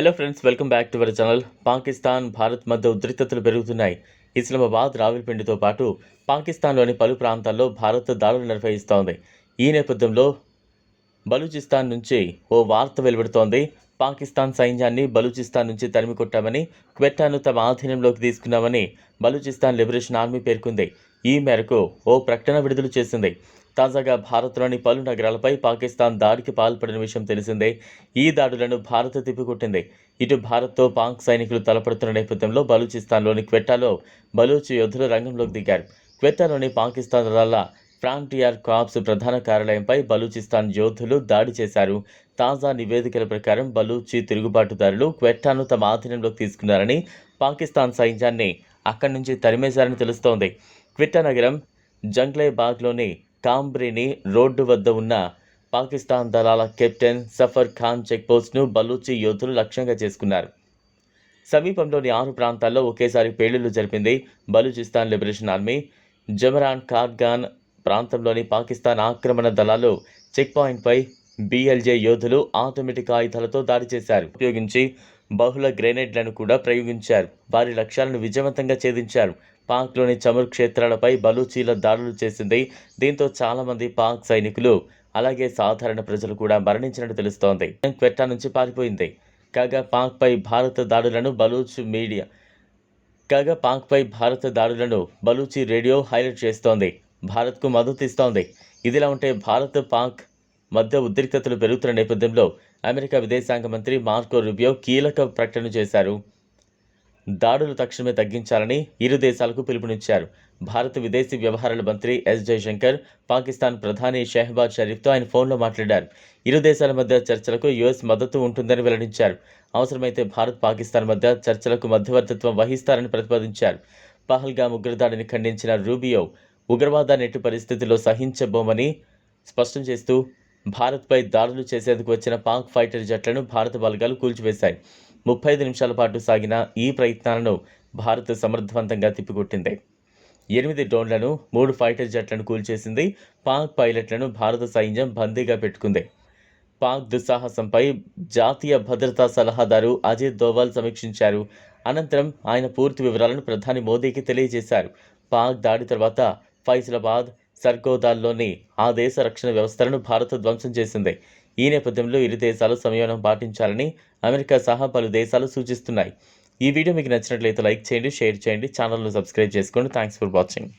Hello friends welcome back to our channel Pakistan Bharat మధ్య ఉద్రిక్తతలు పెరుగుతున్నాయి. ఇస్లామాబాద్ రావిల్పిండితో పాటు పాకిస్తాన్లోని పలు ప్రాంతాల్లో భారత్ దాడులు నిర్వహిస్తోంది. ఈ నేపథ్యంలో బలూచిస్తాన్ నుంచి ఓ వార్త వెలువడుతోంది. పాకిస్తాన్ సైన్యాన్ని బలూచిస్తాన్ నుంచి తరిమి కొట్టామని క్వెట్టాను తమ ఆధీనంలోకి తీసుకున్నామని బలూచిస్తాన్ లిబరేషన్ ఆర్మీ పేర్కొంది. ఈ మేరకు ఓ ప్రకటన విడుదల చేసింది. తాజాగా భారత్లోని పలు నగరాలపై పాకిస్తాన్ దాడికి పాల్పడిన విషయం తెలిసిందే. ఈ దాడులను భారత్ తిప్పికొట్టింది. ఇటు భారత్తో పాక్ సైనికులు తలపడుతున్న నేపథ్యంలో బలూచిస్తాన్లోని క్వెట్టాలో బలూచి యోధులు రంగంలోకి దిగారు. క్వెట్టాలోని పాకిస్తాన్ రాళ్ళ ఫ్రాంటియర్ కాప్స్ ప్రధాన కార్యాలయంపై బలూచిస్తాన్ యోధులు దాడి చేశారు. తాజా నివేదికల ప్రకారం బలూచి తిరుగుబాటుదారులు క్వెట్టాను తమ ఆధీనంలోకి తీసుకున్నారని పాకిస్తాన్ సైన్యాన్ని అక్కడి నుంచి తరిమేశారని తెలుస్తోంది. క్విట్టా నగరం జంగ్లేబాగ్లోని కాంబ్రీని రోడ్డు వద్ద ఉన్న పాకిస్తాన్ దళాల కెప్టెన్ సఫర్ ఖాన్ చెక్పోస్ట్ను బలూచి యోధులు లక్ష్యంగా చేసుకున్నారు. సమీపంలోని ఆరు ప్రాంతాల్లో ఒకేసారి పేలుళ్ళు జరిపింది బలూచిస్తాన్ లిబరేషన్ ఆర్మీ. జమరాన్ కార్గాన్ ప్రాంతంలోని పాకిస్తాన్ ఆక్రమణ దళాలు చెక్ పాయింట్పై బిఎల్జే యోధులు ఆటోమేటిక్ ఆయుధాలతో దాడి చేశారు. ఉపయోగించి బహుళ గ్రెనేడ్లను కూడా ప్రయోగించారు. వారి లక్ష్యాలను విజయవంతంగా ఛేదించారు. పాక్లోని చమురు క్షేత్రాలపై బలూచీల దాడులు చేసింది దీంతో చాలామంది పాక్ సైనికులు. అలాగే సాధారణ ప్రజలు కూడా మరణించినట్టు తెలుస్తోంది. క్వెట్టా నుంచి పారిపోయింది. కాగా పాక్పై భారత దాడులను బలూచ్ మీడియా కాగా పాక్పై భారత దాడులను బలూచి రేడియో హైలైట్ చేస్తోంది. భారత్కు మద్దతు ఇస్తోంది. ఇదిలా ఉంటే భారత్ పాక్ మధ్య ఉద్రిక్తతలు పెరుగుతున్న నేపథ్యంలో అమెరికా విదేశాంగ మంత్రి మార్కో రుబియో కీలక ప్రకటన చేశారు. దాడులు తక్షణమే తగ్గించాలని ఇరు దేశాలకు పిలుపునిచ్చారు. భారత విదేశీ వ్యవహారాల మంత్రి ఎస్ జయశంకర్ పాకిస్తాన్ ప్రధాని షెహబాజ్ షరీఫ్తో ఆయన ఫోన్లో మాట్లాడారు. ఇరు దేశాల మధ్య చర్చలకు యుఎస్ మద్దతు ఉంటుందని వెల్లడించారు. అవసరమైతే భారత్ పాకిస్తాన్ మధ్య చర్చలకు మధ్యవర్తిత్వం వహిస్తారని ప్రతిపాదించారు. పహల్గా ఉగ్రదాడిని ఖండించిన రూబియో ఉగ్రవాదాన్ని ఎట్టి పరిస్థితుల్లో సహించబోమని స్పష్టం చేస్తూ భారత్పై దాడులు చేసేందుకు వచ్చిన పాక్ ఫైటర్ జట్లను భారత బలగాలు కూల్చివేశాయి. ముప్పై ఐదు నిమిషాల పాటు సాగిన ఈ ప్రయత్నాలను భారత్ సమర్థవంతంగా తిప్పికొట్టింది. ఎనిమిది డ్రోన్లను మూడు ఫైటర్ జట్లను కూల్చేసింది పాక్ పైలట్లను భారత సైన్యం బందీగా పెట్టుకుంది. పాక్ దుస్సాహసంపై జాతీయ భద్రతా సలహాదారు అజిత్ దోవాల్ సమీక్షించారు. అనంతరం ఆయన పూర్తి వివరాలను ప్రధాని మోదీకి తెలియజేశారు. పాక్ దాడి తర్వాత ఫైసలాబాద్ సర్గోదాల్లోని ఆ దేశ రక్షణ వ్యవస్థలను భారత్ ధ్వంసం చేసింది. ఈ నేపథ్యంలో ఇరు దేశాలు సంయమనం పాటించాలని అమెరికా సహా పలు దేశాలు సూచిస్తున్నాయి. ఈ వీడియో మీకు నచ్చినట్లయితే లైక్ చేయండి షేర్ చేయండి ఛానల్ను సబ్స్క్రైబ్ చేసుకోండి. Thanks for watching.